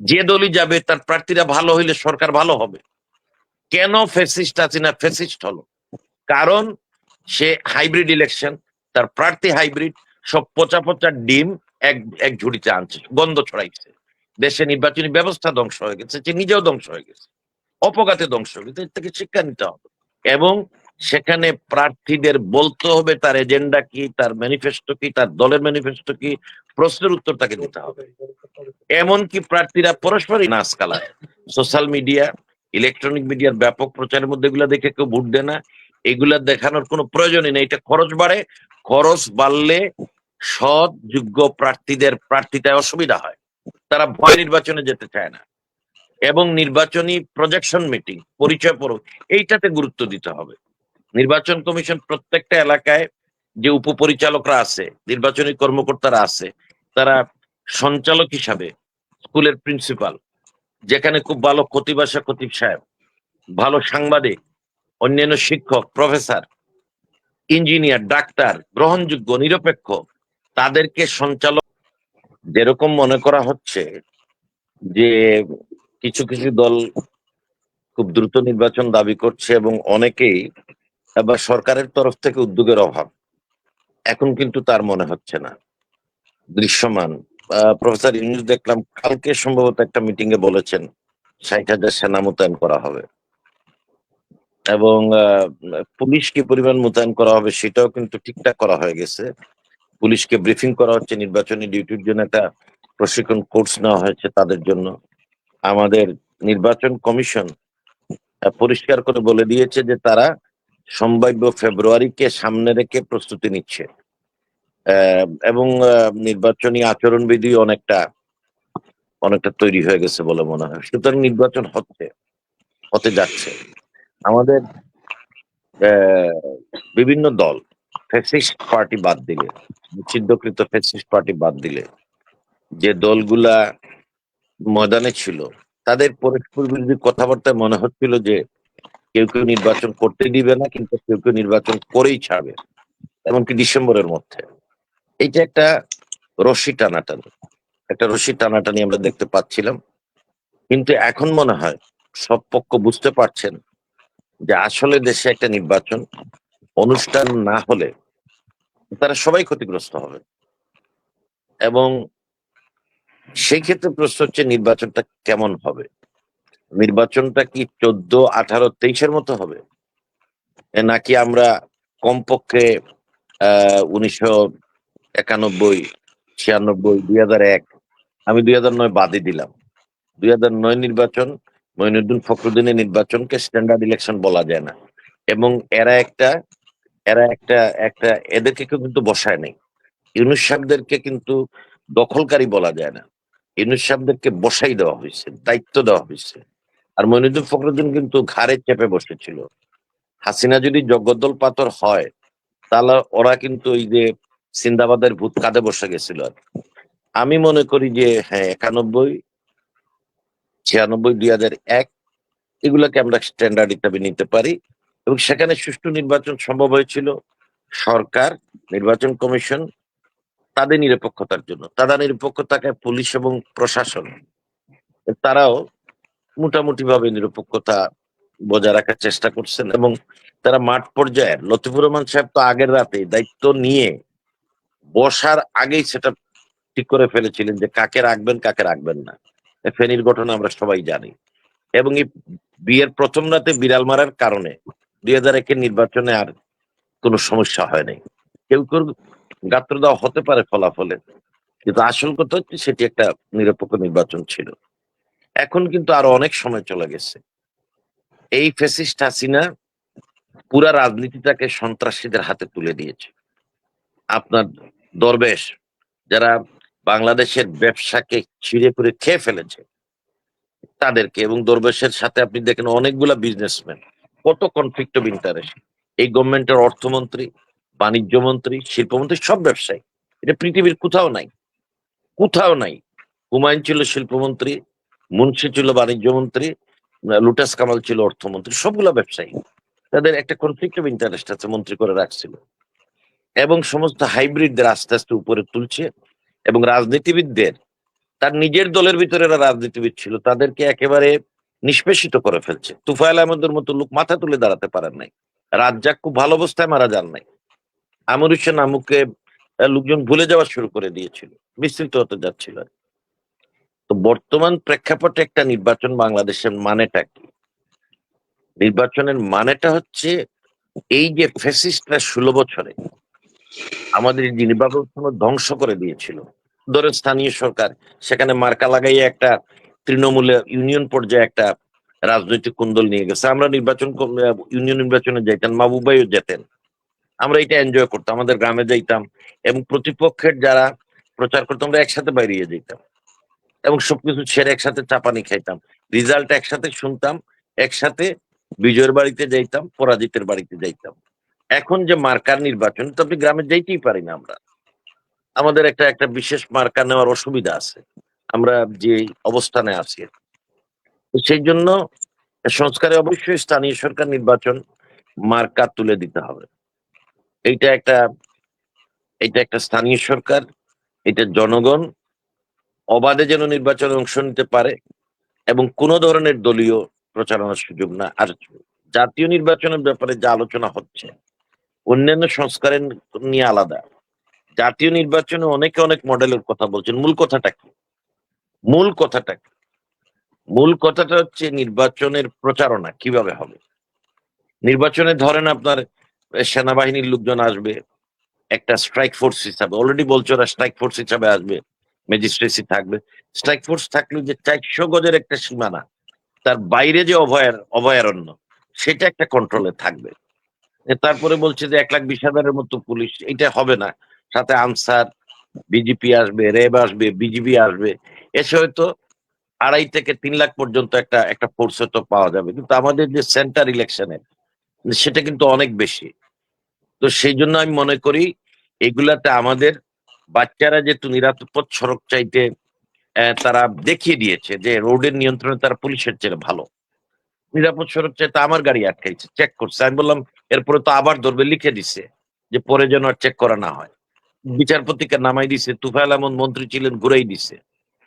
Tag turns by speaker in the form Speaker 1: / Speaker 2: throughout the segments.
Speaker 1: যে দলই যাবে, তার প্রার্থীরা ভালো হইলে সরকার ভালো হবে। কেন ফেসিস্ট হাসিনা ফেসিস্ট হলো? কারণ সে হাইব্রিড ইলেকশন তার প্রার্থী হাইব্রিড সব পচা পচা ডিম এক এক ঝুড়িতে আনছে, গন্ধ ছড়াইছে। দেশে নির্বাচনী ব্যবস্থা ধ্বংস হয়ে গেছে, সে নিজেও ধ্বংস হয়ে গেছে। অপঘাতে ধ্বংস হয়ে গেছে, এর থেকে শিক্ষা নিতে হবে। এবং সেখানে প্রার্থীদের বলতে হবে তার এজেন্ডা কি, তার ম্যানিফেস্টো কি, তার দলের ম্যানিফেস্টো কি, প্রশ্নের উত্তর তাকে দিতে হবে। এমনকি প্রার্থীরা পরস্পরই নাচ কালায়। সোশ্যাল মিডিয়া, ইলেকট্রনিক মিডিয়ার ব্যাপক প্রচারের মধ্যে এগুলা দেখে কেউ ভোট দেয় না। এগুলা দেখানোর কোনো প্রয়োজনই নেই। এটা খরচ বাড়ে। খরচ বাড়লে সৎ যোগ্য প্রার্থীদের প্রার্থীতায় অসুবিধা হয়। তারা ভয় নির্বাচনে যেতে চায় না। এবং নির্বাচনী প্রজেকশন মিটিং পরিচয় পর্ব এইটাতে গুরুত্ব দিতে হবে। নির্বাচন কমিশন প্রত্যেকটা এলাকায় যে উপপরিচালকরা আছে, নির্বাচনী কর্মকর্তারা আছে, তারা সঞ্চালক হিসাবে স্কুলের প্রিন্সিপাল, যেখানে খুব ভালো কতিবাসা খতিব সাহেব, ভালো সাংবাদিক, অন্যান্য শিক্ষক, প্রফেসর, ইঞ্জিনিয়ার, ডাক্তার, গ্রহণযোগ্য, নিরপেক্ষ, তাদেরকে সঞ্চালক যেরকম মনে করা হচ্ছে যে কিছু কিছু দল খুব দ্রুত নির্বাচন দাবি করছে এবং অনেকেই আবার সরকারের তরফ থেকে উদ্যোগের অভাব। এখন কিন্তু তার মনে হচ্ছে না। দৃশ্যমান। প্রফেসর ইউনুস দেখলাম কালকে সম্ভবত একটা মিটিং এ বলেছেন, ষাট হাজার সেনা মোতায়েন করা হবে। এবং পুলিশ কি পরিমাণ মোতায়েন করা হবে সেটাও কিন্তু ঠিকঠাক করা হয়ে গেছে। পুলিশকে ব্রিফিং করা হচ্ছে, নির্বাচনী ডিউটির জন্য একটা প্রশিক্ষণ কোর্স নেওয়া হয়েছে তাদের জন্য। আমাদের নির্বাচন কমিশন পরিষ্কার করে বলে দিয়েছে যে তারা সম্ভাব্য ফেব্রুয়ারিকে সামনে রেখে প্রস্তুতি নিচ্ছে। এবং নির্বাচনী আচরণবিধি অনেকটা অনেকটা তৈরি হয়ে গেছে বলে মনে হয়। সুতরাং নির্বাচন হচ্ছে, হতে যাচ্ছে। আমাদের বিভিন্ন দল, ফ্যাসিস্ট পার্টি বাদ দিলে, নিষিদ্ধকৃত ফ্যাসিস্ট পার্টি বাদ দিলে, যে দলগুলা ময়দানে ছিল, তাদের পরস্পর বিরোধী কথাবার্তায় মনে হচ্ছিল যে কেউ কেউ নির্বাচন করতে দিবে না, কিন্তু কেউ কেউ নির্বাচন করেই ছাড়বে, এমনকি ডিসেম্বরের মধ্যে। এইটা একটা রশি টানাটানি। একটা রশি টানাটানি আমরা দেখতে পাচ্ছিলাম। কিন্তু এখন মনে হয় সব পক্ষ বুঝতে পারছেন যে আসলে দেশে একটা নির্বাচন, অনুষ্ঠান না হলে তারা সবাই ক্ষতিগ্রস্ত হবে। এবং সেই ক্ষেত্রে প্রশ্ন হচ্ছে, নির্বাচনটা কেমন হবে? নির্বাচনটা কি চোদ্দ, আঠারো, তেইশের মতো হবে? নাকি আমরা কমপক্ষে আহ উনিশশো একানব্বই, ছিয়ানব্বই, দুই হাজার এক, আমি দুই হাজার নয় বাদই দিলাম। দুই হাজার নয় নির্বাচন মঈনুদ্দিন ফখরুদ্দিনের নির্বাচনকে স্ট্যান্ডার্ড ইলেকশন বলা যায় না। এবং এরা একটা এরা একটা একটা, এদেরকে কেউ কিন্তু বসায় নেই। ইউনুস কিন্তু দখলকারী বলা যায় না। ইউনুস বসাই দেওয়া হয়েছে, দায়িত্ব দেওয়া হয়েছে। আর মঈনুদ্দিন ফখরুদ্দিন কিন্তু ঘাড়ে চেপে বসেছিল। হাসিনা যদি জগদ্দল পাথর হয়, তাহলে ওরা কিন্তু ওই যে সিন্দাবাদের ভূত কাঁধে বসে গেছিল। আমি মনে করি যে হ্যাঁ একানব্বই, ছিয়ানব্বই, দুই হাজার এক, এগুলাকে আমরা স্ট্যান্ডার্ড হিসাবে নিতে পারি। এবং সেখানে সুষ্ঠু নির্বাচন সম্ভব হয়েছিল। সরকার, নির্বাচন কমিশন, তাদের নিরপেক্ষতার জন্য। তাদের নিরপেক্ষতাকে পুলিশ এবং প্রশাসন, তারাও মোটামুটি ভাবে নিরপেক্ষতা বজায় রাখার চেষ্টা করছেন এবং তারা মাঠ পর্যায়ের লতিফুর রহমান সাহেব তো আগের রাতে দায়িত্ব নিয়ে বসার আগেই সেটা ঠিক করে ফেলেছিলেন যে কাকে রাখবেন কাকে রাখবেন না। ফেনীর ঘটনা আমরা সবাই জানি। এবং এই বিয়ের প্রথম রাতে বিড়াল মারার কারণে দুই হাজার একের নির্বাচনে আর কোনো সমস্যা হয় নাই। কেউ কেউ গাত্র দেওয়া হতে পারে ফলাফলে, কিন্তু আসল কথা হচ্ছে সেটি একটা নিরপেক্ষ নির্বাচন ছিল। এখন কিন্তু আরও অনেক সময় চলে গেছে। এই ফেসিস্ট হাসিনা পুরা রাজনীতিটাকে সন্ত্রাসীদের হাতে তুলে দিয়েছে। আপনার দরবেশ যারা বাংলাদেশের ব্যবসাকে ছিঁড়ে করে খেয়ে ফেলেছে, তাদেরকে এবং দরবেশের সাথে আপনি দেখেন অনেকগুলা বিজনেসম্যান কত কনফ্লিক্ট অফ ইন্টারেস্ট এই গভর্নমেন্টের অর্থমন্ত্রী বাণিজ্য মন্ত্রী শিল্পমন্ত্রী সব ব্যবসায়ী। এটা পৃথিবীর কোথাও নাই। কোথাও নাই। হুমায়ুন ছিল শিল্পমন্ত্রী মুন্সি ছিল বাণিজ্য মন্ত্রী লুটাস কামাল ছিল অর্থমন্ত্রী, সবগুলা ব্যবসায়ী। তাদের একটা কনফ্লিক্ট অফ ইন্টারেস্ট আছে, মন্ত্রী করে রাখছিল। এবং সমস্ত হাইব্রিডদের আস্তে আস্তে উপরে তুলছে এবং রাজনীতিবিদদের, তার নিজের দলের ভিতরে রাজনীতিবিদ ছিল, তাদেরকে একেবারে নিষ্পেষিত করে ফেলছে। তুফাইল আহমদের মতো লোক মাথা তুলে দাঁড়াতে পারেন নাই। রাজ্জাক খুব ভালো অবস্থায় মারা যান নাই। আমর হোসেন আমুকে লোকজন ভুলে যাওয়া শুরু করে দিয়েছিল। বিস্তৃত হতে যাচ্ছিল। তো বর্তমান প্রেক্ষাপটে একটা নির্বাচন বাংলাদেশের মানেটা কি? নির্বাচনের মানেটা হচ্ছে এই যে ফেসিস্টরা ষোলো বছরে আমাদের যে নির্বাচন ধ্বংস করে দিয়েছিল। ধরে স্থানীয় সরকার, সেখানে মার্কা লাগাইয়ে একটা তৃণমূলে ইউনিয়ন পর্যায়ে একটা রাজনৈতিক কুন্দল নিয়ে গেছে। আমরা নির্বাচন ইউনিয়ন নির্বাচনে যাইতাম মাহবুবাইও যেতেন। আমরা এটা এনজয় করতাম, আমাদের গ্রামে যাইতাম এবং প্রতিপক্ষের যারা প্রচার করতাম আমরা একসাথে বাইরিয়ে যেতাম এবং সবকিছু ছেড়ে একসাথে চাপানি খাইতাম। রেজাল্ট একসাথে শুনতাম, একসাথে বিজয়ের বাড়িতে যাইতাম, পরাজিতের বাড়িতে যাইতাম। এখন যে মার্কার নির্বাচন তো আপনি গ্রামে যাইতেই পারি না আমরা। আমাদের একটা একটা বিশেষ মার্কা নেওয়ার অসুবিধা আছে। আমরা যে অবস্থানে আছি। সেই জন্য সংস্কারে অবশ্যই স্থানীয় সরকার নির্বাচন মার্কা তুলে দিতে হবে। এইটা একটা এটা একটা স্থানীয় সরকার, এটা জনগণ অবাধে যেন নির্বাচনে অংশ নিতে পারে এবং কোন ধরনের দলীয় প্রচারণার সুযোগ না আর জাতীয় নির্বাচনের ব্যাপারে যা আলোচনা হচ্ছে, অন্যান্য সংস্কারের নিয়ে আলাদা। জাতীয় নির্বাচনে অনেকে অনেক মডেলের কথা বলছেন। মূল কথাটা কি? মূল কথাটা কি? মূল কথাটা হচ্ছে নির্বাচনের প্রচারণা কীভাবে হবে? নির্বাচনে ধরেন আপনার সেনাবাহিনীর লোকজন আসবে, একটা স্ট্রাইক ফোর্স হিসাবে। অলরেডি বলছে ওরা স্ট্রাইক ফোর্স হিসাবে আসবে। ম্যাজিস্ট্রেসি থাকবে। স্ট্রাইক ফোর্স থাকলেও যে চারশো গজের একটা সীমানা, তার বাইরে যে অভয়ার, অভয়ারণ্য, সেটা একটা কন্ট্রোলে থাকবে। তারপরে বলছে যে এক লাখ বিশ হাজারের মতো পুলিশ, এটা হবে না। সাথে আনসার বিজেপি আসবে রেব আসবে বিজিবি আসবে। এসে হয়তো আড়াই থেকে তিন লাখ পর্যন্ত একটা একটা ফোর্স হয়তো পাওয়া যাবে। কিন্তু আমাদের যে সেন্টার ইলেকশনের সেটা কিন্তু অনেক বেশি। তো সেই জন্য আমি মনে করি, এগুলাতে আমাদের বাচ্চারা যেহেতু নিরাপদ সড়ক চাইতে তারা দেখিয়ে দিয়েছে যে রোডের নিয়ন্ত্রণে তারা পুলিশের চেয়ে ভালো। নিরাপদ সড়ক চাইতে আমার গাড়ি আটকাইছে চেক করছে। আমি বললাম এরপরে তো আবার ধরবে লিখে দিছে যে পরে যেন আর চেক করা না হয়। বিচারপতিকে নামাই দিছে তুফাইল আহমদ মন্ত্রী ছিলেন ঘুরাই দিছে।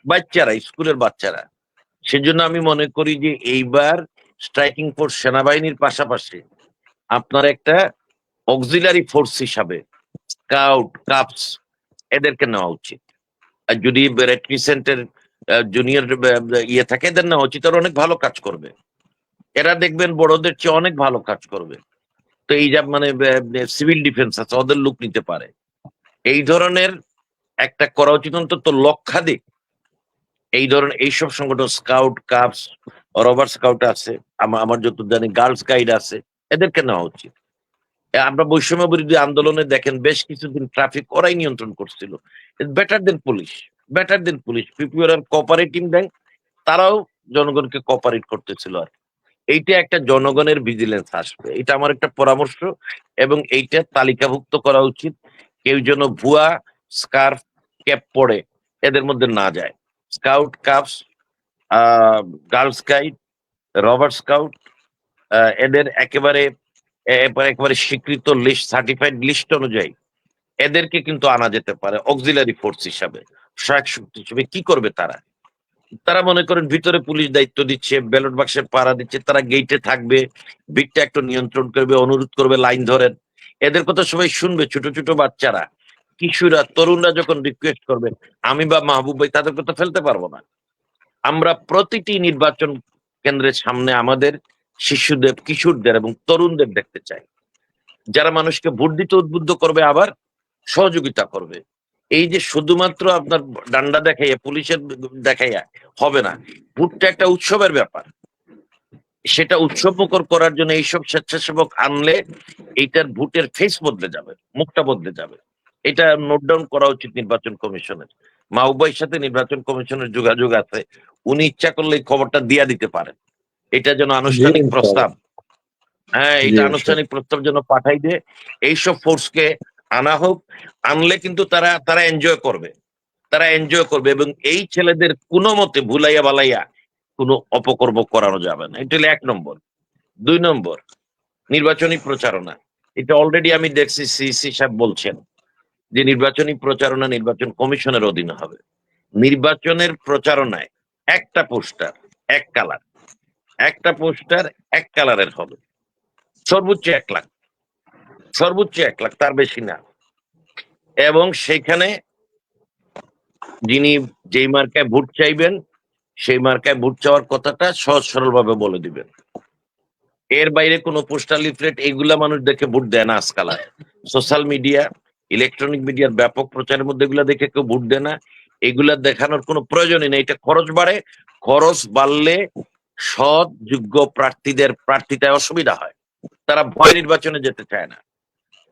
Speaker 1: বাচ্চারা স্কুলের বাচ্চারা সেজন্য আমি মনে করি যে এইবার স্ট্রাইকিং ফোর্স সেনাবাহিনীর পাশাপাশি আপনার একটা অক্সিলারি ফোর্স হিসাবে স্কাউট কাপস এদেরকে নেওয়া উচিত। আর যদি রেড ক্রিসেন্টের জুনিয়র ইয়ে থাকে, এদের নেওয়া উচিত। অনেক ভালো কাজ করবে। এরা দেখবেন বড়দের চেয়ে অনেক ভালো কাজ করবে। তো এই যা মানে সিভিল ডিফেন্স আছে, ওদের লুক নিতে পারে। এই ধরনের একটা করা উচিত অন্তত লক্ষাধিক। এই ধরনের, এইসব সংগঠন স্কাউট কাপস রবার স্কাউট আছে, আমা- আমার যত জানি গার্লস গাইড আছে, এদেরকে নেওয়া উচিত। আমরা বৈষম্য বিরোধী আন্দোলনে দেখেন বেশ কিছুদিন ট্রাফিক ওরাই নিয়ন্ত্রণ করছিল। Better than police better than police PPR cooperative bank তারাও জনগণকে কোঅপারেট করতেছিল আর। এইটা একটা জনগণের ভিজিলেন্স আসবে। এটা আমার একটা পরামর্শ এবং এইটা তালিকাভুক্ত করা উচিত। কেউ যেন ভুয়া স্কার্ফ ক্যাপ পরে এদের মধ্যে না যায়। স্কাউট কাপস গার্লস গাইড রবার স্কাউট এদের একেবারে একেবারে স্বীকৃত লিস্ট সার্টিফাইড লিস্ট অনুযায়ী এদেরকে কিন্তু আনা যেতে পারে অক্সিলারি ফোর্স হিসাবে, সহায়ক শক্তি হিসেবে। কি করবে তারা? তারা মনে করেন ভিতরে পুলিশ দায়িত্ব দিচ্ছে ব্যালট বাক্সে পাড়া দিচ্ছে, তারা গেইটে থাকবে ভিড়টা একটু নিয়ন্ত্রণ করবে, অনুরোধ করবে লাইন ধরেন। এদের কথা সবাই শুনবে, ছোট ছোট বাচ্চারা। কিশোররা, তরুণরা যখন রিকোয়েস্ট করবে, আমি বা মাহবুব ভাই তাদের কথা ফেলতে পারব না। আমরা প্রতিটি নির্বাচন কেন্দ্রের সামনে আমাদের শিশুদের, কিশোরদের এবং তরুণদের দেখতে চাই। যারা মানুষকে ভোট দিতে উদ্বুদ্ধ করবে, আবার সহযোগিতা করবে। এই যে শুধুমাত্র আপনার ডান্ডা দেখাইয়া, পুলিশের দেখাইয়া হবে না, ভোটটা একটা উৎসবের ব্যাপার। সেটা উৎসবমুখর করার জন্য এইসব স্বেচ্ছাসেবক আনলে এইটার ভোটের ফেস বদলে যাবে, মুখটা বদলে যাবে। এটা নোট ডাউন করা উচিত নির্বাচন কমিশনের। মাহবুবাইয়ের সাথে নির্বাচন কমিশনের যোগাযোগ আছে, উনি ইচ্ছা করলে খবরটা দিয়া দিতে পারেন। এটা যেন আনুষ্ঠানিক প্রস্তাব। হ্যাঁ এটা আনুষ্ঠানিক প্রস্তাব যেন পাঠাই দিয়ে এইসব ফোর্সকে আনা হোক আনলে কিন্তু তারা তারা এনজয় করবে। তারা এনজয় করবে এবং এই ছেলেদের কোনো মতে ভুলাইয়া বালাইয়া কোনো অপকর্ম করানো যাবে না। এটা হলো এক নম্বর। দুই নম্বর নির্বাচনী প্রচারণা। এটা অলরেডি আমি দেখছি সিসি সাহেব বলছেন যে নির্বাচনী প্রচারণা নির্বাচন কমিশনের অধীনে হবে। নির্বাচনের প্রচারণায় একটা পোস্টার এক কালার। একটা পোস্টার এক কালারের হবে। সর্বোচ্চ এক লাখ। সর্বোচ্চ এক লাখ, তার বেশি না। এবং সেখানে যিনি যেই মার্কায় ভোট চাইবেন, সেই মার্কায় ভোট চাওয়ার কথাটা সহজ সরল ভাবে বলে দিবেন। এর বাইরে কোনো পোস্টার লিফলেট এগুলা মানুষ দেখে ভোট দেয় না আজকাল সোশ্যাল মিডিয়া ইলেকট্রনিক মিডিয়ার ব্যাপক প্রচারের মধ্যে এগুলা দেখে কেউ ভোট দেয় না। এগুলা দেখানোর কোনো প্রয়োজনই নেই। এটা খরচ বাড়ে, খরচ বাড়লে সৎ যোগ্য প্রার্থীদের প্রার্থীতায় অসুবিধা হয়। তারা ভয় নির্বাচনে যেতে চায় না।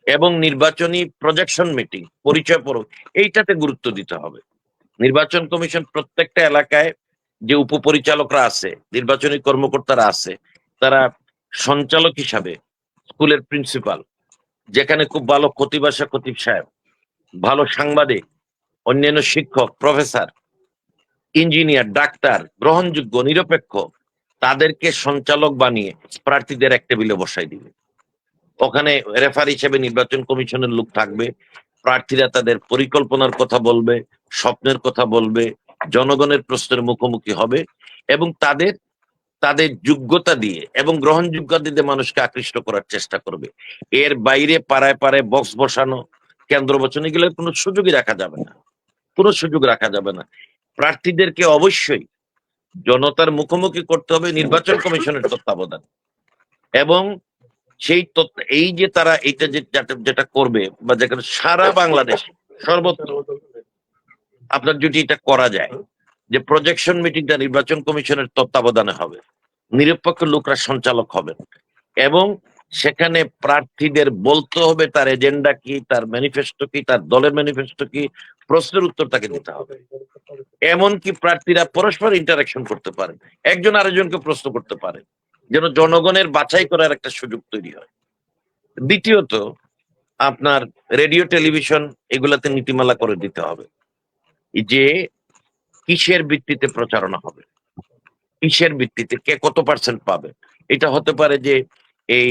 Speaker 1: এবং নির্বাচনী প্রজেকশন মিটিং পরিচয় পর্ব এইটাতে গুরুত্ব দিতে হবে। নির্বাচন কমিশন প্রত্যেকটা এলাকায় যে উপপরিচালকরা আছে, নির্বাচনী কর্মকর্তারা আছে, তারা সঞ্চালক হিসাবে, স্কুলের প্রিন্সিপাল, যেখানে খুব ভালো খতিবাসা খতিব সাহেব, ভালো সাংবাদিক, অন্যান্য শিক্ষক, প্রফেসর, ইঞ্জিনিয়ার, ডাক্তার, গ্রহণযোগ্য, নিরপেক্ষ তাদেরকে সঞ্চালক বানিয়ে প্রার্থীদের এক টেবিলে বসাই দিবে। ওখানে রেফার হিসেবে নির্বাচন কমিশনের লোক থাকবে, প্রার্থীরা তাদের পরিকল্পনার কথা বলবে, স্বপ্নের কথা বলবে, জনগণের প্রশ্নের মুখোমুখি হবে এবং তাদের তাদের যোগ্যতা দিয়ে এবং গ্রহণযোগ্যতা দিয়ে মানুষকে আকৃষ্ট করার চেষ্টা করবে। এর বাইরে পাড়ায় পাড়ায় বক্স বসানো, কেন্দ্র বসানো, এগুলোর কোনো সুযোগই রাখা যাবে না। কোনো সুযোগ রাখা যাবে না। প্রার্থীদেরকে অবশ্যই জনতার মুখোমুখি করতে হবে নির্বাচন কমিশনের তত্ত্বাবধান। এবং সেই এই যে তারা এইটা যে যেটা করবে বা যেখানে সারা বাংলাদেশ সর্বত্র আপনার যদি এটা করা যায়, যে প্রজেকশন মিটিংটা নির্বাচন কমিশনের তত্ত্বাবধানে হবে, নিরপেক্ষ লোকরা সঞ্চালক হবেন, এবং সেখানে প্রার্থীদের বলতে হবে তার এজেন্ডা কি, তার ম্যানিফেস্টো কি, তার দলের ম্যানিফেস্টো কি, প্রশ্নের উত্তর তাকে দিতে হবে। এমনকি প্রার্থীরা পরস্পর ইন্টারাকশন করতে পারে, একজন আরেকজনকে প্রশ্ন করতে পারে, যেন জনগণের বাছাই করার একটা সুযোগ তৈরি হয়। দ্বিতীয়ত, আপনার রেডিও, টেলিভিশন এগুলাতে নীতিমালা করে দিতে হবে যে কিসের ভিত্তিতে প্রচারণা হবে, কিসের ভিত্তিতে কে কত পার্সেন্ট পাবে। এটা হতে পারে যে এই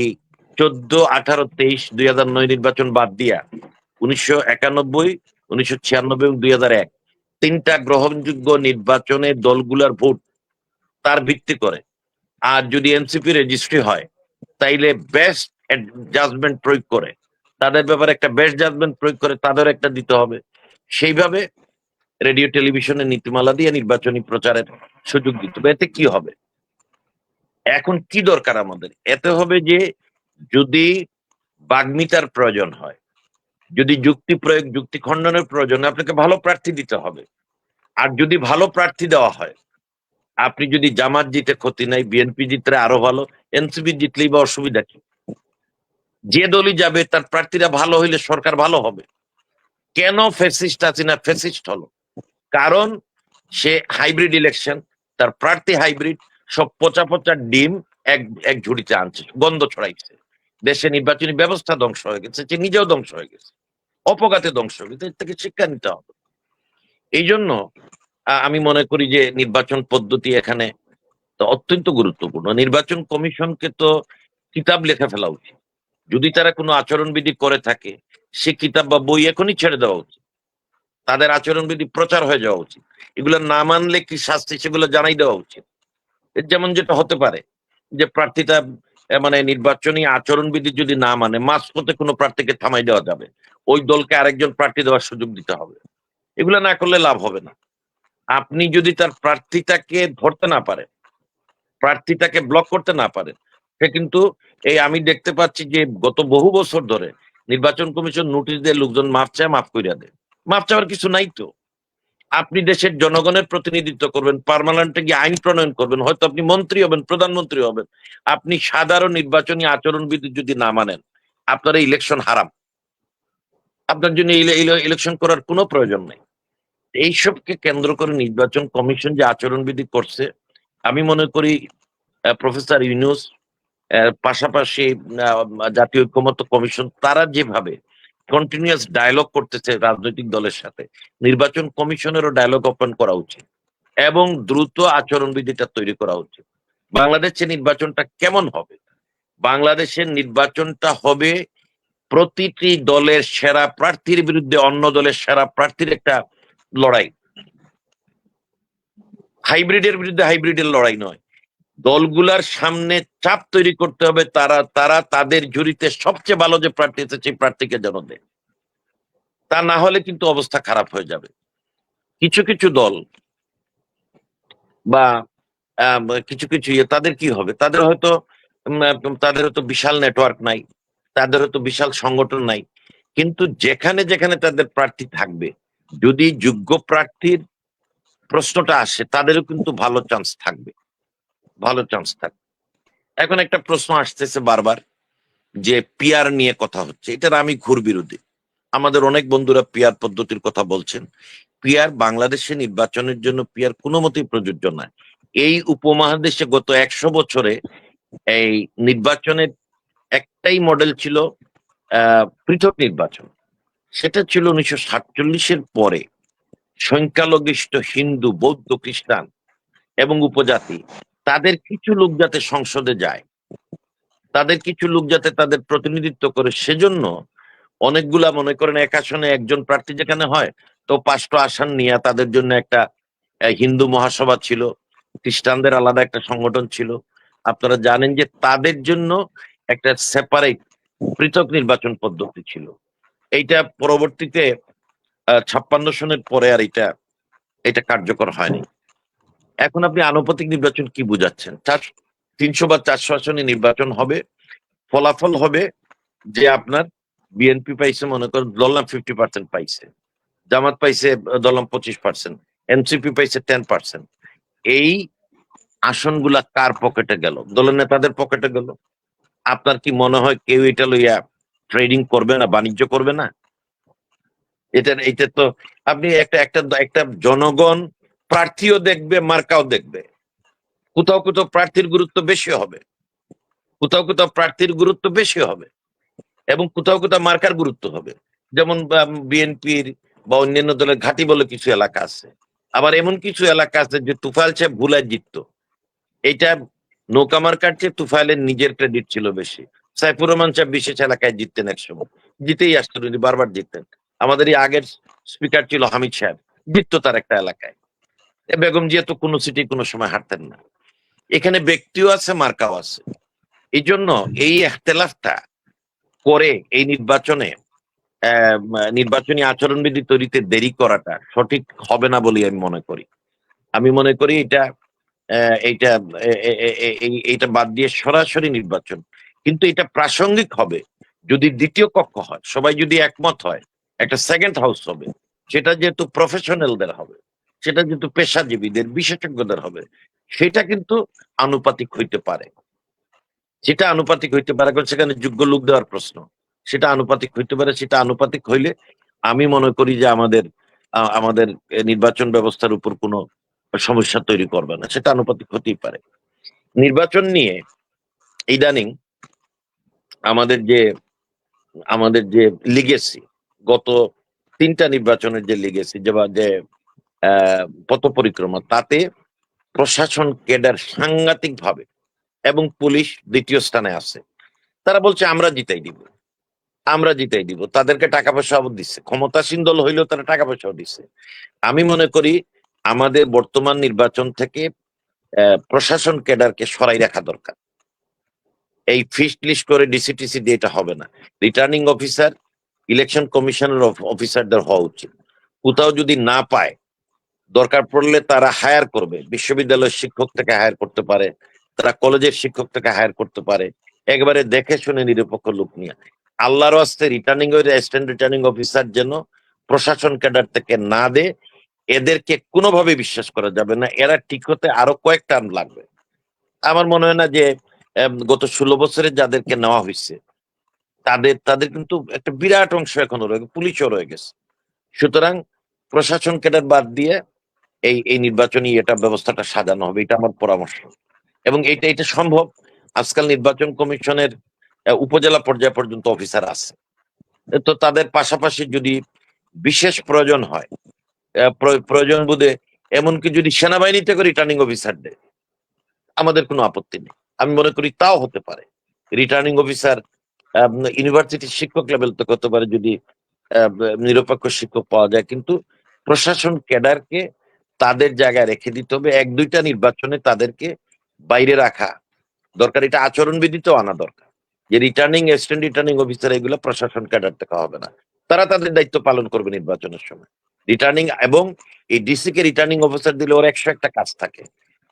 Speaker 1: চোদ্দ, আঠারো, তেইশ, দুই হাজার নয় নির্বাচন বাদ দিয়া উনিশশো একানব্বই, উনিশশো ছিয়ানব্বই এবং দুই হাজার এক তিনটা গ্রহণযোগ্য নির্বাচনে দলগুলার ভোট তার ভিত্তি করে। আর যদি এনসিপি রেজিস্ট্রি হয়, তাইলে বেস্ট জাজমেন্ট প্রয়োগ করে। তাদের ব্যাপারে একটা বেস্ট জাজমেন্ট প্রয়োগ করে তাদের একটা দিতে হবে। সেইভাবে রেডিও টেলিভিশনের নীতিমালা দিয়ে নির্বাচনী প্রচারের সুযোগ দিতে হবে। এতে কি হবে? এখন কি দরকার আমাদের? এতে হবে যে যদি বাগ্মিতার প্রয়োজন হয়, যদি যুক্তি প্রয়োগ, যুক্তি খণ্ডনের প্রয়োজন আপনাকে ভালো প্রার্থী দিতে হবে। আর যদি ভালো প্রার্থী দেওয়া হয়, আপনি যদি জামাত জিতে ক্ষতি নাই, বিএনপি জিতলে আরও ভালো, এনসিপি জিতলেই বা অসুবিধা কি? যে দলই যাবে, তার প্রার্থীরা ভালো হইলে সরকার ভালো হবে। কেন ফেসিস্ট আছে না ফেসিস্ট হলো? কারণ সে হাইব্রিড ইলেকশন, তার প্রার্থী হাইব্রিড, সব পচা পচা ডিম এক এক ঝুড়িতে আনছে গন্ধ ছড়াইছে। দেশে নির্বাচনী ব্যবস্থা ধ্বংস হয়ে গেছে সে নিজেও ধ্বংস হয়ে গেছে। অপঘাতে ধ্বংস হয়ে গেছে এর থেকে শিক্ষা নিতে হবে। এই জন্য আমি মনে করি যে নির্বাচন পদ্ধতি এখানে অত্যন্ত গুরুত্বপূর্ণ। নির্বাচন কমিশনকে তো কিতাব লেখা ফেলা উচিত। যদি তারা কোনো আচরণবিধি করে থাকে সে কিতাব বা বই এখনই ছেড়ে দেওয়া উচিত। তাদের আচরণবিধি প্রচার হয়ে যাওয়া উচিত। এগুলো না মানলে কি শাস্তি সেগুলো জানাই দেওয়া উচিত। যেমন যেটা হতে পারে যে প্রার্থীতা আহ, মানে নির্বাচনী আচরণবিধি যদি না মানে মাঝপথে কোনো প্রার্থীকে থামাই দেওয়া যাবে। ওই দলকে আরেকজন প্রার্থী দেওয়ার সুযোগ দিতে হবে। এগুলো না করলে লাভ হবে না। আপনি যদি তার প্রার্থীটাকে ধরতে না পারেন, প্রার্থীটাকে ব্লক করতে না পারেন, সে কিন্তু এই আমি দেখতে পাচ্ছি যে গত বহু বছর ধরে নির্বাচন কমিশন নোটিশ দিয়ে লোকজন মাফ চায় মাফ করিয়া দেয়। মাফ চাওয়ার কিছু নাই তো। আপনি দেশের জনগণের প্রতিনিধিত্ব করবেন, পার্মানেন্টে গিয়ে আইন প্রণয়ন করবেন, হয়তো আপনি মন্ত্রী হবেন, প্রধানমন্ত্রী হবেন, আপনি সাধারণ নির্বাচনী আচরণবিধি যদি না মানেন, আপনার ইলেকশন হারাম। আপনার জন্য ইলেকশন করার কোনো প্রয়োজন নেই। এইসবকে কেন্দ্র করে নির্বাচন কমিশন যে আচরণবিধি করছে, আমি মনে করি প্রফেসর ইউনুস পাশাপাশি জাতীয় ঐক্যমত্য কমিশন, তারা যেভাবে কন্টিনিউয়াস ডায়লগ করতেছে রাজনৈতিক দলের সাথে। নির্বাচন কমিশনেরও ডায়লগ ওপেন করা উচিত এবং দ্রুত আচরণবিধিটা তৈরি করা উচিত। বাংলাদেশের নির্বাচনটা কেমন হবে? বাংলাদেশের নির্বাচনটা হবে প্রতিটি দলের সেরা প্রার্থীর বিরুদ্ধে অন্য দলের সেরা প্রার্থীর একটা লড়াই। হাইব্রিডের বিরুদ্ধে হাইব্রিডের লড়াই নয়। দলগুলার সামনে চাপ তৈরি করতে হবে, তারা তারা তাদের জুরিতে সবচেয়ে ভালো যে প্রার্থী সেই প্রার্থীকে যেন দেয়। তা না হলে কিন্তু অবস্থা খারাপ হয়ে যাবে। কিছু কিছু দল বা কিছু কিছু ইয়ে তাদের কি হবে? তাদের হয়তো তাদের হয়তো বিশাল নেটওয়ার্ক নাই, তাদের হয়তো বিশাল সংগঠন নাই। কিন্তু যেখানে যেখানে তাদের প্রার্থী থাকবে, যদি যোগ্য প্রার্থীর প্রশ্নটা আসে, তাদেরও কিন্তু ভালো চান্স থাকবে। ভালো চান্স থাকবে এখন একটা প্রশ্ন আসতেছে বারবার যে পিয়ার নিয়ে কথা হচ্ছে। এটার আমি ঘুর বিরোধী। আমাদের অনেক বন্ধুরা পিয়ার পদ্ধতির কথা বলছেন। পিয়ার বাংলাদেশে নির্বাচনের জন্য পিয়ার কোনো মতেই প্রযোজ্য নয়। এই উপমহাদেশে গত একশো বছরে এই নির্বাচনের একটাই মডেল ছিল পৃথক নির্বাচন। সেটা ছিল উনিশশো সাতচল্লিশের পরে সংখ্যালঘিষ্ঠ হিন্দু, বৌদ্ধ, খ্রিস্টান এবং উপজাতি। তাদের কিছু লোক যাতে সংসদে যায়, তাদের কিছু লোক যাতে তাদের প্রতিনিধিত্ব করে, সেজন্য অনেকগুলা মনে করেন এক আসনে একজন প্রার্থী যেখানে হয়, তো পাঁচটা আসন নিয়ে তাদের জন্য একটা হিন্দু মহাসভা ছিল, খ্রিস্টানদের আলাদা একটা সংগঠন ছিল। আপনারা জানেন যে তাদের জন্য একটা সেপারেট পৃথক নির্বাচন পদ্ধতি ছিল। এইটা পরবর্তীতে ছাপ্পান্ন সনের পরে আর এটা এটা কার্যকর হয়নি। এখন আপনি আনুপাতিক নির্বাচন কি বুঝাচ্ছেন? চার, তিনশো বা চারশো আসনে নির্বাচন হবে, ফলাফল হবে যে আপনার বিএনপি পাইছে মনে করেন দলনাম ফিফটি পার্সেন্ট পাইছে, জামাত পাইছে দলনাম পঁচিশ পার্সেন্ট এনসিপি পাইছে টেন পার্সেন্ট এই আসনগুলা কার পকেটে গেল? দলের নেতাদের পকেটে গেল। আপনার কি মনে হয় কেউ এটা লইয়া ট্রেডিং করবে না, বাণিজ্য করবে না? এটা এটা তো আপনি একটা একটা একটা জনগণ প্রার্থীও দেখবে, মার্কাও দেখবে। কোথাও কোথাও প্রার্থীর গুরুত্ব বেশি হবে। কোথাও কোথাও প্রার্থীর গুরুত্ব বেশি হবে এবং কোথাও কোথাও মার্কার গুরুত্ব হবে। যেমন বিএনপির বা অন্যান্য দলের ঘাটি বলে কিছু এলাকা আছে। আবার এমন কিছু এলাকা আছে যে তুফাইল সাহেব ভুলায় জিততো। এটা নৌকা মার্কার চেয়ে তুফাইলের নিজের ক্রেডিট ছিল বেশি। সাইফুর রহমান সাহেব বিশেষ এলাকায় জিততেন একসময় জিতেই আসতেন, উনি বারবার জিততেন। আমাদের এই আগের স্পিকার ছিল হামিদ সাহেব। জিততো তার একটা এলাকায়। বেগম জিয়া তো কোনো সিটি কোনো সময় হারতেন না। এখানে ব্যক্তিও আছে, মার্কাও আছে। এই জন্য এই এখতেলাফটা করে এই নির্বাচনে নির্বাচনী আচরণবিধি তৈরিতে দেরি করাটা সঠিক হবে না বলে আমি মনে করি। আমি মনে করি এটা এইটা এইটা বাদ দিয়ে সরাসরি নির্বাচন। কিন্তু এটা প্রাসঙ্গিক হবে। যদি দ্বিতীয় কক্ষ হয়, সবাই যদি একমত হয়, একটা সেকেন্ড হাউস হবে, সেটা যেহেতু প্রফেশনালদের হবে। সেটা কিন্তু পেশাজীবীদের, বিশেষজ্ঞদের হবে। সেটা কিন্তু আনুপাতিক হইতে পারে। সেটা আনুপাতিক হইতে পারে সেখানে যোগ্য লোক দেওয়ার প্রশ্ন। সেটা আনুপাতিক হইতে পারে, সেটা আনুপাতিক হইলে আমি মনে করি যে আমাদের আমাদের নির্বাচন ব্যবস্থার উপর কোনো সমস্যা তৈরি করবে না। সেটা আনুপাতিক হতেই পারে। নির্বাচন নিয়ে ইদানিং আমাদের যে আমাদের যে লিগেসি গত তিনটা নির্বাচনের যে লিগেসি যে পথ পরিক্রমা তাতে প্রশাসন কেডার সাংঘাতিক ভাবে এবং পুলিশ দ্বিতীয় স্থানে আছে। তারা বলছে, আমরা জিতাই দিব। আমরা জিতাই দিব। তাদেরকে টাকা পয়সাও দিচ্ছে। ক্ষমতাসীন দল হইলেও তারা টাকা পয়সাও দিচ্ছে। আমি মনে করি, আমাদের বর্তমান নির্বাচন থেকে প্রশাসন কেডারকে সরাই রাখা দরকার। এই ফিস্ট লিস্ট করে ডিসিটিসি দিয়ে এটা হবে না। রিটার্নিং অফিসার, ইলেকশন কমিশনের অফিসারদের হওয়া উচিত। কোথাও যদি না পায় দরকার পড়লে তারা হায়ার করবে। বিশ্ববিদ্যালয়ের শিক্ষক থেকে হায়ার করতে পারে, তারা কলেজের শিক্ষক থেকে হায়ার করতে পারে। একবারে দেখে শুনে নিরপেক্ষ লোক নিয়ে। আল্লাহর আস্তে রিটার্নিং অ্যাসিস্ট্যান্ট রিটার্নিং অফিসার যেন প্রশাসন ক্যাডার থেকে না দে এদেরকে কোনোভাবে বিশ্বাস করা যাবে না। এরা ঠিক হতে আরও কয়েক টার্ম লাগবে। আমার মনে হয় না যে গত ষোলো বছরে যাদেরকে নেওয়া হয়েছে, তাদের তাদের কিন্তু একটা বিরাট অংশ এখনও রয়ে পুলিশও রয়ে গেছে। সুতরাং প্রশাসন ক্যাডার বাদ দিয়ে এই এই নির্বাচনী এটা ব্যবস্থাটা সাজানো হবে, এটা আমার পরামর্শ। এবং এটা এটা সম্ভব, আজকাল নির্বাচন কমিশনের উপজেলা পর্যায় পর্যন্ত অফিসার আছে। তো তাদের পাশাপাশি যদি বিশেষ প্রয়োজন হয় প্রয়োজন বোধে এমনকি যদি সেনাবাহিনী থেকে রিটার্নিং অফিসার দেয়, আমাদের কোনো আপত্তি নেই। আমি মনে করি তাও হতে পারে। রিটার্নিং অফিসার ইউনিভার্সিটির শিক্ষক লেভেল তো হতে পারে যদি নিরপেক্ষ শিক্ষক পাওয়া যায়, কিন্তু প্রশাসন ক্যাডারকে তাদের জায়গায় রেখে দিতে হবে। এক, দুইটা নির্বাচনে তাদেরকে বাইরে রাখা দরকার। এটা আচরণবিধিতেও আনা দরকার। যে রিটার্নিং অ্যাসিস্ট্যান্ট রিটার্নিং অফিসার এগুলো প্রশাসন ক্যাডার থেকে হবে না। তারা তাদের দায়িত্ব পালন করবে নির্বাচনের সময়। রিটার্নিং এবং এই ডিসি কে রিটার্নিং অফিসার দিলে ওর একশো একটা কাজ থাকে।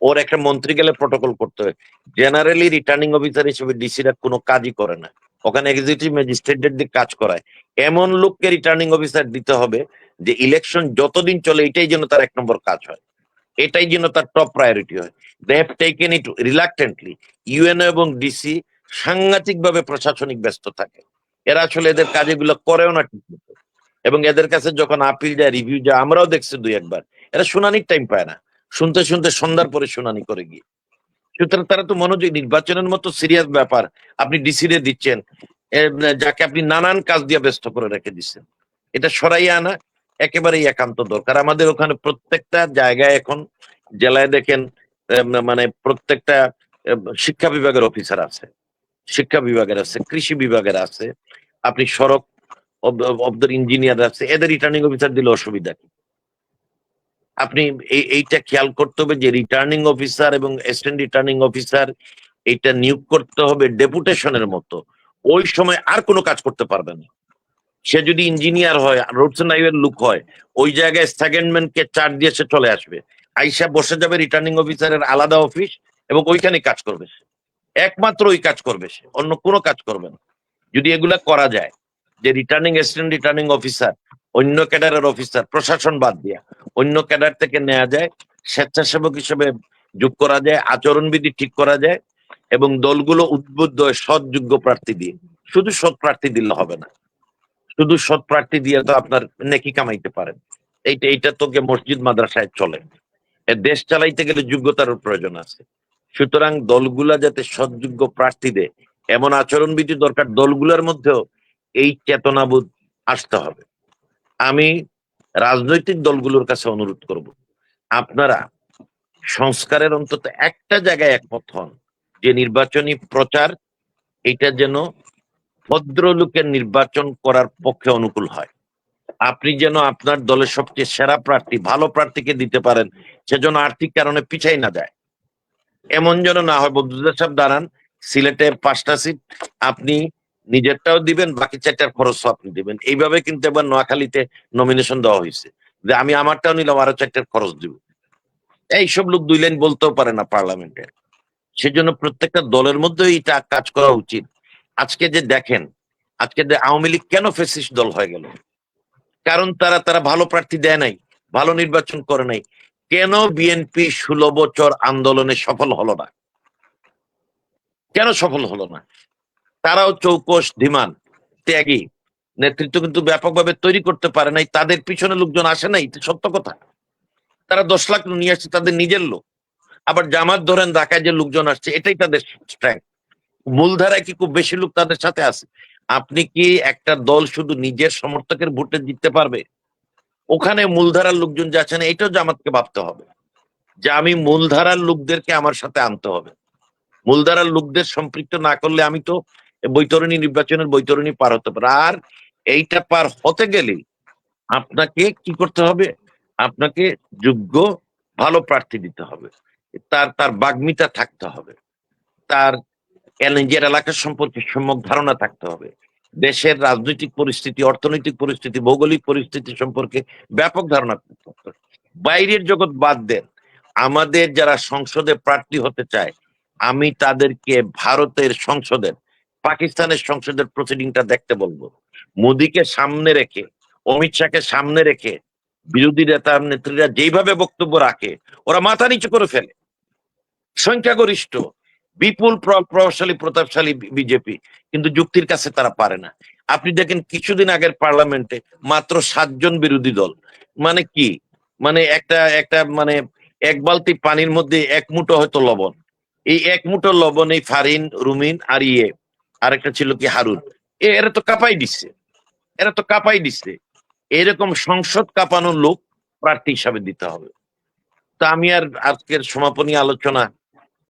Speaker 1: ওর একটা মন্ত্রী গেলে প্রটোকল করতে হয়। জেনারেলি রিটার্নিং অফিসার হিসেবে ডিসিরা কোনো কাজই করে না। ওখানে এক্সিকিউটিভ ম্যাজিস্ট্রেটদের দিয়ে কাজ করায়। এমন লোককে রিটার্নিং অফিসার দিতে হবে যে ইলেকশন যতদিন চলে, এটাই যেন তার এক নম্বর কাজ হয়। এটাই যেন তার টপ প্রায়োরিটি হয়। They have taken it reluctantly UNO এবং ডিসি সাংঘাতিক ভাবে প্রশাসনিক ব্যস্ত থাকে। এরা আসলে এদের কাজেগুলো করেও না ঠিক এবং এদের কাছে যখন আপিল যায় রিভিউ যায় আমরাও দেখছি দুই একবার। এরা শুনানির টাইম পায় না। শুনতে শুনতে সন্ধ্যার পরে শুনানি করে গিয়ে। সুতরাং তারা তো মনোযোগ, নির্বাচনের মতো সিরিয়াস ব্যাপার আপনি ডিসিরে দিচ্ছেন যাকে আপনি নানান কাজ দিয়ে ব্যস্ত করে রেখে দিচ্ছেন। এটা সরাইয়া আনা একেবারেই একান্ত দরকার। আমাদের ওখানে প্রত্যেকটা জায়গায় এখন জেলায় দেখেন মানে প্রত্যেকটা শিক্ষা বিভাগের অফিসার আছে, শিক্ষা বিভাগের আছে, কৃষি বিভাগের আছে, আপনি সড়ক অবদর ইঞ্জিনিয়ার আছে, এদের রিটার্নিং অফিসার দিলে অসুবিধা কি? আপনি এই, এইটা খেয়াল করতে হবে যে রিটার্নিং অফিসার এবং অ্যাসিস্ট্যান্ট রিটার্নিং অফিসার এইটা নিয়োগ করতে হবে ডেপুটেশনের মতো। ওই সময় আর কোনো কাজ করতে পারবে না। সে যদি ইঞ্জিনিয়ার হয়, রোডস এন্ড লুক হয়, ওই জায়গায় সেকেন্ডম্যানকে চার দিয়ে সে চলে আসবে। আইসা বসে যাবে রিটার্নিং অফিসারের আলাদা অফিস এবং ওইখানে কাজ করবে সে। একমাত্র ওই কাজ করবে সে, অন্য কোনো কাজ করবে না। যদি এগুলা করা যায়, যে রিটার্নিং অ্যাসিস্ট্যান্ট রিটার্নিং অফিসার অন্য ক্যাডারের অফিসার প্রশাসন বাদ দিয়া, অন্য ক্যাডার থেকে নেওয়া যায়, স্বেচ্ছাসেবক হিসেবে যোগ করা যায়, আচরণবিধি ঠিক করা যায় এবং দলগুলো উদ্বুদ্ধ হয় সৎ যোগ্য প্রার্থী দিয়ে। শুধু সৎ প্রার্থী দিলে হবে না। শুধু সৎ প্রার্থী দিয়ে তো আপনার নেকি কামাইতে পারেন। এইটা এইটা তোকে মসজিদ মাদ্রাসায় চলে। দেশ চালাইতে গেলে যোগ্যতার প্রয়োজন আছে। সুতরাং দলগুলা যাতে সৎযোগ্য প্রার্থী দেয়, এমন আচরণবিধি দরকার দলগুলোর মধ্যেও এই চেতনাবোধ আসতে হবে। আমি রাজনৈতিক দলগুলোর কাছে অনুরোধ করব, আপনারা সংস্কারের অন্তত একটা জায়গায় একমত হন, যে নির্বাচনী প্রচার, এটা যেন ভদ্রলোকের নির্বাচন করার পক্ষে অনুকূল হয়। আপনি যেন আপনার দলের সবচেয়ে সেরা প্রার্থী, ভালো প্রার্থীকে দিতে পারেন, সেজন্য আর্থিক কারণে পিছাই না যায়। এমন যেন না হয় বদরুদ্দার সাহেব দাঁড়ান সিলেটে পাঁচটা সিট আপনি নিজেরটাও দিবেন, বাকি চারটার খরচও আপনি দিবেন। এইভাবে কিন্তু এবার নোয়াখালীতে নমিনেশন দেওয়া হয়েছে। যে আমি আমারটাও নিলাম আরও চারটার খরচ দিব। এইসব লোক দুই লাইন বলতেও পারে না পার্লামেন্টে। সেজন্য প্রত্যেকটা দলের মধ্যে এটা কাজ করা উচিত। আজকে যে দেখেন, আজকে যে আওয়ামী লীগ কেন ফেসিস দল হয়ে গেল? কারণ তারা তারা ভালো প্রার্থী দেয় নাই, ভালো নির্বাচন করে নাই। কেন বিএনপি ষোলো বছর আন্দোলনে সফল হলো না? কেন সফল হলো না? তারাও চৌকস ধীমান, ত্যাগী। নেতৃত্ব কিন্তু ব্যাপকভাবে তৈরি করতে পারে নাই, তাদের পিছনে লোকজন আসে নাই সত্য কথা। তারা দশ লাখ নিয়ে আসছে, তাদের নিজের লোক। আবার জামাত ধরেন, ঢাকায় যে লোকজন আসছে, এটাই তাদের স্ট্রেংথ মূলধারায় কি খুব বেশি লোক তাদের সাথে আছে? আপনি কি একটা দল শুধু নিজের সমর্থকের ভোটে জিততে পারবে? ওখানে মূলধারার লোকজন যে আছেন, এটাও জামাতকে ভাবতে হবে যে আমি মূলধারার লোকদেরকে আমার সাথে আনতে হবে। মূলধারার লোকদের সম্পৃক্ত না করলে আমি তো বৈতরণী নির্বাচনের বৈতরণী পার হতে পারে। আর এইটা পার হতে গেলে আপনাকে কি করতে হবে? আপনাকে যোগ্য, ভালো প্রার্থী দিতে হবে। তার তার বাগ্মিতা থাকতে হবে। তার নিজের এলাকা সম্পর্কে সম্যক ধারণা থাকতে হবে? দেশের রাজনৈতিক পরিস্থিতি, অর্থনৈতিক পরিস্থিতি, ভৌগোলিক পরিস্থিতি সম্পর্কে ব্যাপক ধারণা থাকতে হবে। বাইরের জগৎ বাদ দেন। আমাদের যারা সংসদে প্রার্থী হতে চায়, আমি তাদেরকে ভারতের সংসদের, পাকিস্তানের সংসদের প্রসিডিংটা দেখতে বলব। মোদীকে সামনে রেখে, অমিত শাহকে সামনে রেখে, বিরোধী নেতা নেত্রীরা যেইভাবে বক্তব্য রাখে, ওরা মাথা নিচু করে ফেলে। সংখ্যাগরিষ্ঠ বিপুল প্র- প্রভাবশালী, প্রতাপশালী বিজেপি, কিন্তু যুক্তির কাছে তারা পারে না। আপনি দেখেন কিছুদিন আগের পার্লামেন্টে মাত্র সাতজন বিরোধী দল। মানে কি? মানে একটা একটা মানে এক বালতি পানির মধ্যে এক মুঠো হয়তো লবণ। এই এক মুঠো লবণ, এই ফারিন, রুমিন আর ইয়ে আরেকটা ছিল কি হারুন। এরা তো কাপাই দিচ্ছে। এরা তো কাপাই দিচ্ছে। এরকম সংসদ কাঁপানো লোক প্রার্থী হিসাবে দিতে হবে। তা আমি আর আজকের সমাপনী আলোচনা